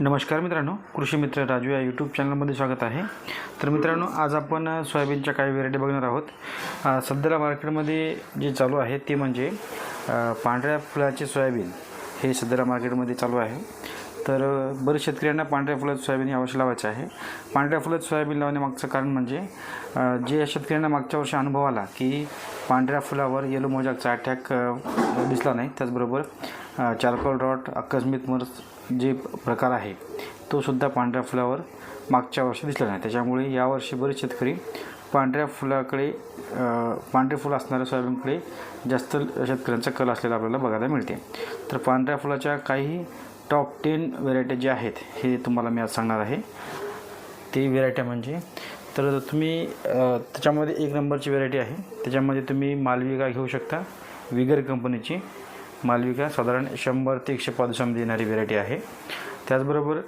नमस्कार मित्रांनो कृषी मित्र राजू या यूट्यूब चॅनलमध्ये स्वागत आहे. तर मित्रांनो आज आपण सोयाबीनच्या काही व्हेरायटी बघणार आहोत. सध्याला मार्केटमध्ये जे चालू आहे ते म्हणजे पांढऱ्या फुलाचे सोयाबीन हे सध्याला मार्केटमध्ये चालू आहे. तर बरेच शेतकऱ्यांना पांढऱ्या फुलाचं सोयाबीन यावर्षी लावायचं आहे. पांढऱ्या फुलाचं सोयाबीन लावण्यामागचं कारण म्हणजे जे शेतकऱ्यांना मागच्या वर्षी अनुभव आला की पांढऱ्या फुलावर येलो मोजाकचा अटॅक दिसला नाही. त्याचबरोबर चारकोल रॉट आकस्मिक मर्स जे प्रकार आहे तो सुद्धा पांढऱ्या फुलावर मागच्या वर्षी दिसला नाही. त्याच्यामुळे यावर्षी बरेच शेतकरी पांढऱ्या फुलाकडे पांढरे फुल असणाऱ्या सोयाबीनकडे जास्त शेतकऱ्यांचा कल असलेला आपल्याला बघायला मिळते. तर पांढऱ्या फुलाच्या काही टॉप टेन व्हेरायटी ज्या आहेत हे तुम्हाला मी आज सांगणार आहे. ती व्हेरायट्या म्हणजे तर तुम्ही त्याच्यामध्ये एक नंबरची व्हेरायटी आहे. त्याच्यामध्ये तुम्ही मालविका घेऊ शकता विगर कंपनीची मालविका साधारण शंभर ते एकशे पाच दिवसामध्ये येणारी व्हेरायटी आहे. त्याचबरोबर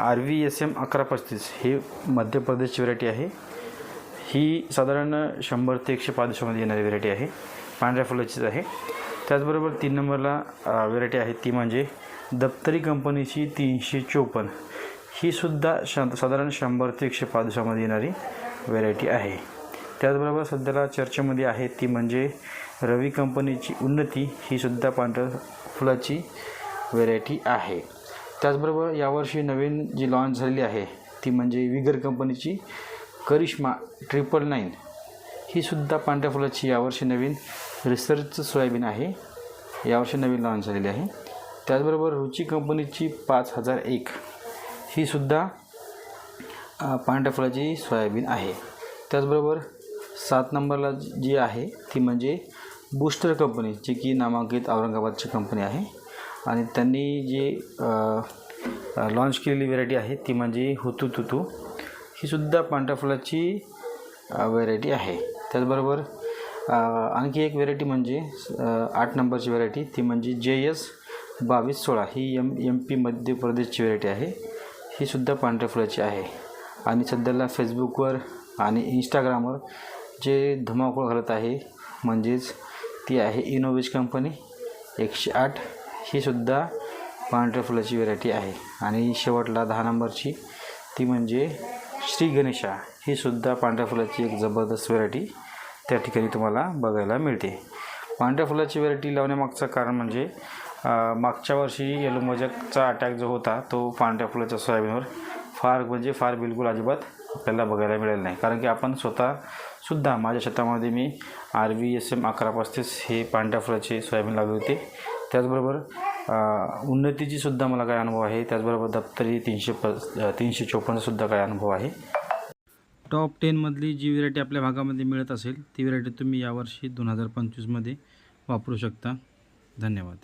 आर व्ही एस एम अकरा पस्तीस ही मध्य प्रदेशची व्हेरायटी आहे. ही साधारण शंभर ते एकशे पाच दिवसामध्ये येणारी व्हेरायटी आहे. पांढऱ्या फुलाचीच आहे. त्याचबरोबर तीन नंबरला व्हेरायटी आहे ती म्हणजे दप्तरी कंपनीची तीनशे चोपन्न. ही सुद्धा श साधारण शंभर ते एकशे पाच दिवसामध्ये येणारी व्हेरायटी आहे. त्याचबरोबर सध्याला चर्चेमध्ये आहे ती म्हणजे रवी कंपनीची उन्नती ही सुद्धा पांढऱ्या फुलाची व्हेरायटी आहे. त्याचबरोबर यावर्षी नवीन जी लॉन्च झालेली आहे ती म्हणजे विगर कंपनीची करिश्मा ट्रिपल नाईन ही सुद्धा पांढऱ्या फुलाची यावर्षी नवीन रिसर्च सोयाबीन आहे. यावर्षी नवीन लॉन्च झालेली आहे. त्याचबरोबर रुची कंपनीची पाच हजार एक. ही सुद्धा पांढऱ्या फुलाची सोयाबीन आहे. त्याचबरोबर सात नंबरला जी आहे ती म्हणजे बूस्टर कंपनी जी की नामांकित औरंगाबादची कंपनी आहे. आणि त्यांनी जी लॉन्च केलेली व्हेरायटी आहे ती म्हणजे हुतू तुतू. ही सुद्धा पांढऱ्या फुलाची व्हेरायटी आहे. त्याचबरोबर आणखी एक व्हेरायटी म्हणजे आठ नंबरची व्हेरायटी ती म्हणजे जे एस बावीस सोळा. ही एम एम पी मध्य प्रदेशची व्हेरायटी आहे. ही सुद्धा पांढऱ्या फुलाची आहे. आणि सध्याला फेसबुकवर आणि इंस्टाग्रामवर जे धुमाकूळ घालत आहे म्हणजेच ती आहे इनोवेज कंपनी एकशे आठ ही सुद्धा पांढऱ्या फुलाची व्हेरायटी आहे. आणि शेवटला दहा नंबरची ती म्हणजे श्री गणेशा. ही सुद्धा पांढऱ्या फुलाची एक जबरदस्त व्हेरायटी त्या ठिकाणी तुम्हाला बघायला मिळते. पांढऱ्या फुलाची व्हेरायटी लावण्यामागचं कारण म्हणजे मागच्या वर्षी येलोमोजकचा अटॅक जो होता तो पांढऱ्या फुलाच्या सोयाबीनवर फार म्हणजे फार बिलकुल अजिबात आपल्याला बघायला मिळेल नाही. कारण की आपण स्वतः सुद्धा माझ्या शेतामध्ये मी आर व्ही एस एम अकरा पस्तीस हे पांढऱ्या फुलाचे सोयाबीन लावले होते. त्याचबरोबर उन्नतीचीसुद्धा उन्नतीची सुद्धा मला काय अनुभव आहे. त्याचबरोबर दप्तरी तीनशे प तीनशे चोपन्नसुद्धा काय अनुभव आहे. टॉप टेनमधली जी व्हेरायटी आपल्या भागामध्ये मिळत असेल ती व्हेरायटी तुम्ही यावर्षी दोन हजार पंचवीसमध्ये वापरू शकता. धन्यवाद.